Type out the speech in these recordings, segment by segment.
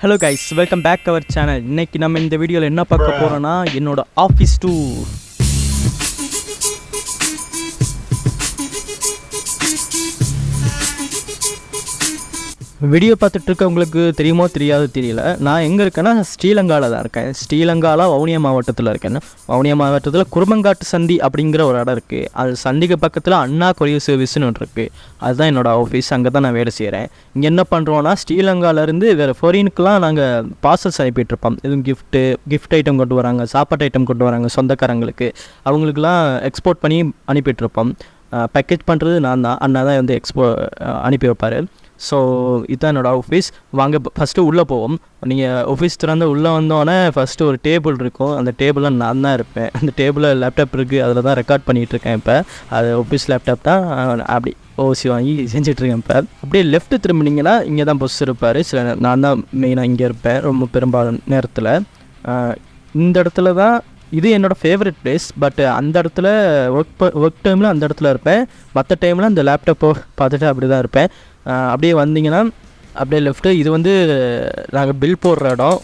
Hello guys welcome back our channel இன்னைக்கு நம்ம இந்த வீடியோவில் என்ன பார்க்க போகிறோன்னா என்னோட ஆஃபீஸ் டூர் வீடியோ பார்த்துட்டு இருக்கவங்களுக்கு தெரியுமோ தெரியாது தெரியல. நான் எங்கே இருக்கேன்னா ஸ்ரீலங்காவில் தான் இருக்கேன். ஸ்ரீலங்காவில் வவுனியா மாவட்டத்தில் இருக்கேன். வவுனியா மாவட்டத்தில் குருமங்காட்டு சந்தி அப்படிங்கிற ஒரு இடம் இருக்குது அது சந்திக்கு பக்கத்தில் அண்ணா கொரியர் சர்வீஸ்னு ஒன்று இருக்குது அதுதான் என்னோடய ஆஃபீஸ் அங்கே தான் நான் வேலை செய்கிறேன் இங்கே என்ன பண்ணுறோன்னா ஸ்ரீலங்காவிலேருந்து வேறு ஃபாரினுக்குலாம் நாங்கள் பார்சல்ஸ் அனுப்பிட்டுருப்போம் எதுவும் கிஃப்ட்டு கிஃப்ட் ஐட்டம் கொண்டு வராங்க சாப்பாட்டு ஐட்டம் கொண்டு வராங்க சொந்தக்காரங்களுக்கு. அவங்களுக்குலாம் எக்ஸ்போர்ட் பண்ணி அனுப்பிட்டுருப்போம் பேக்கேஜ் பண்ணுறது நான் தான். அண்ணா தான் வந்து எக்ஸ்போ அனுப்பி வைப்பார். ஸோ இதுதான் என்னோடய ஆஃபீஸ் வாங்க ஃபஸ்ட்டு உள்ளே போவோம். நீங்கள் ஆஃபீஸ் திறந்து உள்ளே வந்தோடனே ஃபஸ்ட்டு ஒரு டேபிள் இருக்கும். அந்த டேபிளில் நான் தான் இருப்பேன். அந்த டேபிளில் லேப்டாப் இருக்குது அதில் தான் ரெக்கார்ட் பண்ணிகிட்ருக்கேன் இப்போ. அது ஆஃபீஸ் லேப்டாப் தான். அப்படி ஓசி வாங்கி செஞ்சிட்ருக்கேன் இப்போ. அப்படியே லெஃப்ட் திரும்பினீங்கன்னா இங்கே தான் பஸ் இருப்பார். சில நான் தான் மெயினாக இங்கே இருப்பேன். ரொம்ப பெரும்பாலும் நேரத்தில். இந்த இடத்துல தான் இது என்னோடய ஃபேவரட் பிளேஸ் பட் அந்த இடத்துல ஒர்க் ஒர்க் டைமில் அந்த இடத்துல இருப்பேன். மற்ற டைமில் அந்த லேப்டாப்போ பார்த்துட்டு அப்படி தான் இருப்பேன். அப்படியே வந்தீங்கன்னா அப்படியே லெஃப்ட்டு இது வந்து நாங்கள் பில் போடுற இடம்.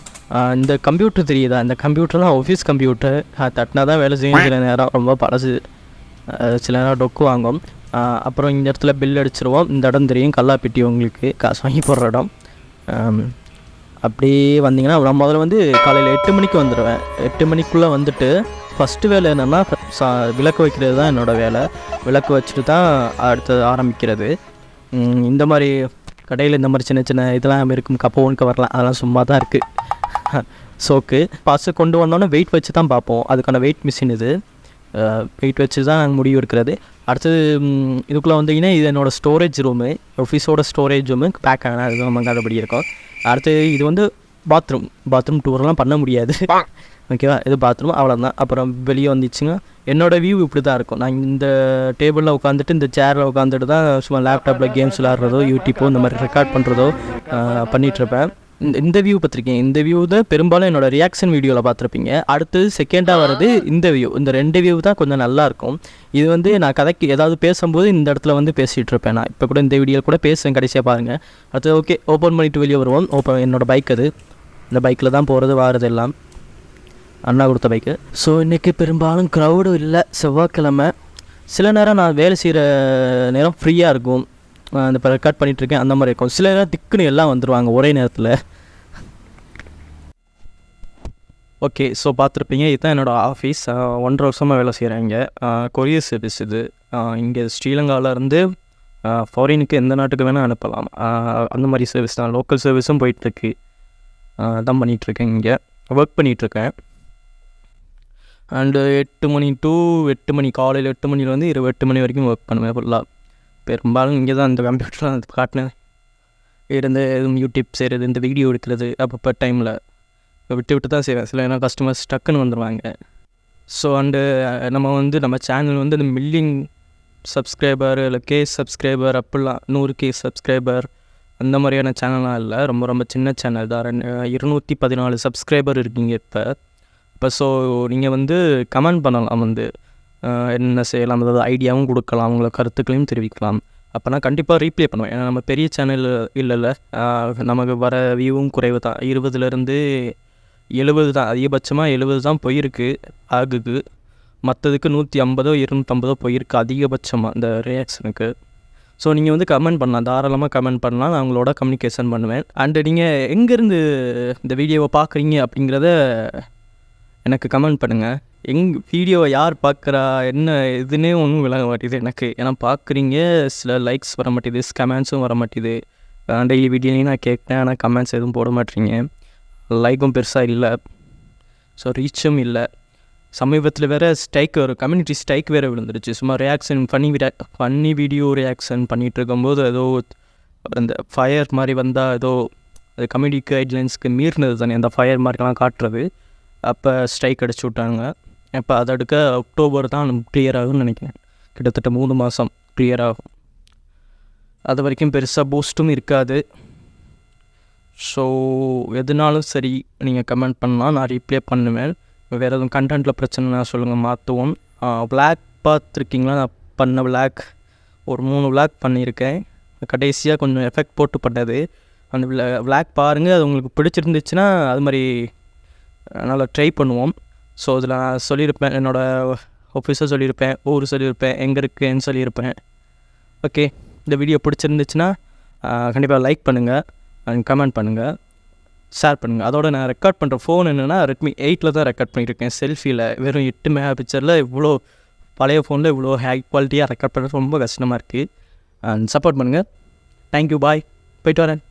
இந்த கம்ப்யூட்டர் தெரியுதா? இந்த கம்ப்யூட்டர்லாம் ஆஃபீஸ் கம்ப்யூட்டர் தட்டினா தான் வேலை செய்யும். சில நேரம் ரொம்ப பழசு. சில நேரம் டொக்கு வாங்கும். அப்புறம் இந்த இடத்துல பில் அடிச்சிருவோம். இந்த இடம் தெரியும். கல்லாப்பிட்டி உங்களுக்கு காசு வாங்கி போடுற இடம். அப்படியே வந்தீங்கன்னா நான் முதல்ல வந்து காலையில் எட்டு மணிக்கு வந்துடுவேன் எட்டு மணிக்குள்ளே வந்துட்டு ஃபஸ்ட்டு வேலை என்னென்னா சா விளக்கு வைக்கிறது தான் என்னோடய வேலை. விளக்கு வச்சுட்டு தான் அடுத்தது ஆரம்பிக்கிறது. இந்த மாதிரி கடையில் இந்த மாதிரி சின்ன சின்ன இதெல்லாம் இருக்கும். கப்போ கவர்லாம் வரலாம். அதெல்லாம் சும்மா தான் இருக்குது சோக்கு. பாசு கொண்டு வந்தோன்னே வெயிட் வச்சு தான் பார்ப்போம். அதுக்கான வெயிட் மிஷின் இது. வெயிட் வச்சு தான் நாங்கள் முடிவு எடுக்கிறது. அடுத்தது இதுக்குள்ளே வந்தீங்கன்னா இது என்னோடய ஸ்டோரேஜ் ரூமு ஆஃபீஸோட ஸ்டோரேஜ் ரூமு பேக் ஆனால் அது நம்ம நல்லபடி இருக்கும் அடுத்து இது வந்து பாத்ரூம் பாத்ரூம் டூர்லாம் பண்ண முடியாது. ஓகேவா? இது பாத்ரூம் அவ்வளோதான் அப்புறம் வெளியே வந்துச்சுங்க. என்னோடய வியூ இப்படி தான் இருக்கும். நான் இந்த டேபிளில் உட்காந்துட்டு இந்த சேரில் உட்காந்துட்டு தான் சும்மா லேப்டாப்பில் கேம்ஸ் விளாட்றதோ யூடியூப்போ இந்த மாதிரி ரெக்கார்ட் பண்ணுறதோ பண்ணிகிட்ருப்பேன் இந்த இந்த வியூ பார்த்துருக்கீங்க. இந்த வியூ தான் பெரும்பாலும் என்னோட ரியாக்ஷன் வீடியோவில் பார்த்துருப்பீங்க. அடுத்தது செகண்டாக வர்றது இந்த வியூ இந்த ரெண்டு வியூ தான் கொஞ்சம் நல்லாயிருக்கும் இது வந்து நான் கதைக்கு ஏதாவது பேசும்போது இந்த இடத்துல வந்து பேசிகிட்டு இருப்பேன் நான். இப்போ கூட இந்த வீடியோ கூட பேசுவேன் கடைசியாக பாருங்கள் அடுத்து ஓகே ஓப்பன் பண்ணிவிட்டு வெளியே வருவோம். ஓப்பன் என்னோட பைக் அது. இந்த பைக்கில் தான் போகிறது வாரது எல்லாம். அண்ணா கொடுத்த பைக்கு ஸோ இன்றைக்கி பெரும்பாலும் க்ரௌடும் இல்லை. செவ்வாய்க்கிழமை சில நேரம் நான் வேலை செய்கிற நேரம் ஃப்ரீயாக இருக்கும். அந்த இந்த இப்போ ரெக்கார்ட் பண்ணிகிட்ருக்கேன் அந்த மாதிரி இருக்கும். சில நேரம் திக்குன்னு எல்லாம் வந்துடுவாங்க ஒரே நேரத்தில். ஓகே ஸோ பார்த்துருப்பீங்க இதுதான் என்னோடய ஆஃபீஸ் ஒன்றரை வருஷமாக வேலை செய்கிறேன் இங்கே. கொரியர் சர்வீஸ் இது. இங்கே ஸ்ரீலங்காவிலேருந்து ஃபாரினுக்கு எந்த நாட்டுக்கு வேணால் அனுப்பலாம். அந்த மாதிரி சர்வீஸ் தான். லோக்கல் சர்வீஸும் போயிட்டுருக்கு தான் பண்ணிகிட்ருக்கேன் இங்கே. ஒர்க் பண்ணிகிட்ருக்கேன் அண்டு uh, எட்டு மணி டூ எட்டு மணி காலையில் எட்டு மணிலேருந்து இரவு எட்டு மணி வரைக்கும் ஒர்க் பண்ணுவேன் ஃபுல்லாக பெரும்பாலும் இங்கே தான் இந்த கம்ப்யூட்டரில் காட்டினேன். இருந்து எதுவும் யூடியூப் செய்கிறது இந்த வீடியோ எடுக்கிறது அப்பப்போ டைமில் விட்டு விட்டு தான் செய்வேன். சில ஏன்னா கஸ்டமர்ஸ் டக்குன்னு வந்துடுவாங்க ஸோ அண்டு uh, நம்ம வந்து நம்ம சேனல் வந்து இந்த மில்லியன் சப்ஸ்கிரைபர் இல்லை கே சப்ஸ்கிரைபர் அப்படிலாம் நூறு கே சப்ஸ்கிரைபர் அந்த மாதிரியான சேனல்லாம் இல்லை. ரொம்ப ரொம்ப சின்ன சேனல் தான். ரெண்டு இருநூற்றி பதினாலு சப்ஸ்கிரைபர் இருக்கீங்க இப்போ. இப்போ ஸோ நீங்கள் வந்து கமெண்ட் பண்ணலாம் வந்து என்ன செய்யலாம் அதாவது ஐடியாவும் கொடுக்கலாம் அவங்கள கருத்துக்களையும் தெரிவிக்கலாம். அப்போ நான் கண்டிப்பாக ரீப்ளே பண்ணுவேன் ஏன்னா நம்ம பெரிய சேனல் இல்லைல்ல. நமக்கு வர வியூவும் குறைவு தான். இருபதுலேருந்து எழுபது தான். அதிகபட்சமாக எழுபது தான் போயிருக்கு. ஆகுக்கு மற்றதுக்கு நூற்றி ஐம்பதோ இருநூற்றம்பதோ போயிருக்கு அதிகபட்சமாக இந்த ரியாக்ஷனுக்கு ஸோ நீங்கள் வந்து கமெண்ட் பண்ணலாம். தாராளமாக கமெண்ட் பண்ணலாம். நான் உங்களோட கம்யூனிகேஷன் பண்ணுவேன். அண்டு நீங்கள் எங்கேருந்து இந்த வீடியோவை பார்க்குறீங்க அப்படிங்கிறத எனக்கு கமெண்ட் பண்ணுங்கள் எங் வீடியோவை யார் பார்க்குறா என்ன இதுன்னே ஒன்றும் விளங்க மாட்டேது எனக்கு. ஏன்னா பார்க்குறீங்க சில லைக்ஸ் வர மாட்டேது கமெண்ட்ஸும் வர மாட்டேது டெய்லி வீடியோலையும் நான் கேட்குறேன் ஆனால் கமெண்ட்ஸ் எதுவும் போட மாட்டீங்க. லைக்கும் பெருசாக இல்லை. ஸோ ரீச்சும் இல்லை. சமீபத்தில் வேறு ஸ்ட்ரைக் ஒரு கம்யூனிட்டி ஸ்ட்ரைக் வேறு விழுந்துருச்சு. சும்மா reaction funny funny video reaction பண்ணிகிட்டு இருக்கும்போது ஏதோ அந்த ஃபயர் மாதிரி வந்தால் ஏதோ அது கம்யூனிட்டி கைட்லைன்ஸ்க்கு மீறினது தானே. அந்த ஃபயர் மாதிரிலாம் காட்டுறது. அப்போ ஸ்ட்ரைக் அடிச்சு விட்டாங்க. இப்போ அதை அடுக்க அக்டோபர் தான் கிளியர் ஆகும்னு நினைக்கிறேன். கிட்டத்தட்ட மூணு மாதம் கிளியர் ஆகும். அது வரைக்கும் பெருசாக பூஸ்ட்டும் இருக்காது. ஸோ எதுனாலும் சரி நீங்கள் கமெண்ட் பண்ணலாம். நான் ரீப்ளே பண்ணுவேன். வேறு எதுவும் கண்டென்ட்டில் பிரச்சனைனா சொல்லுங்கள் மாற்றுவோம் விளாக் பார்த்துருக்கீங்களா? நான் பண்ண விளாக் ஒரு மூணு விளாக் பண்ணியிருக்கேன். கடைசியாக கொஞ்சம் எஃபெக்ட் போட்டு பண்ணது அந்த விளாக் பாருங்கள் அது உங்களுக்கு பிடிச்சிருந்துச்சுன்னா அது மாதிரி நல்லா ட்ரை பண்ணுவோம். ஸோ இதில் நான் சொல்லியிருப்பேன் என்னோடய ஆஃபீஸை சொல்லியிருப்பேன் ஊர் சொல்லியிருப்பேன் எங்கே இருக்குன்னு சொல்லியிருப்பேன். ஓகே இந்த வீடியோ பிடிச்சிருந்துச்சுன்னா கண்டிப்பாக லைக் பண்ணுங்கள் அண்ட் கமெண்ட் பண்ணுங்கள் ஷேர் பண்ணுங்கள் அதோட நான் ரெக்கார்ட் பண்ணுற ஃபோன் என்னென்னா ரெட்மி எயிட்டில் தான் ரெக்கார்ட் பண்ணியிருக்கேன் செல்ஃபியில் வெறும் எட்டு மெகா பிக்சரில் இவ்வளோ பழைய ஃபோனில் இவ்வளோ ஹை குவாலிட்டியாக ரெக்கார்ட் பண்ணுறது ரொம்ப கஷ்டமாக இருக்குது அண்ட் சப்போர்ட் பண்ணுங்கள் தேங்க்யூ பாய் போயிட்டு வரேன்.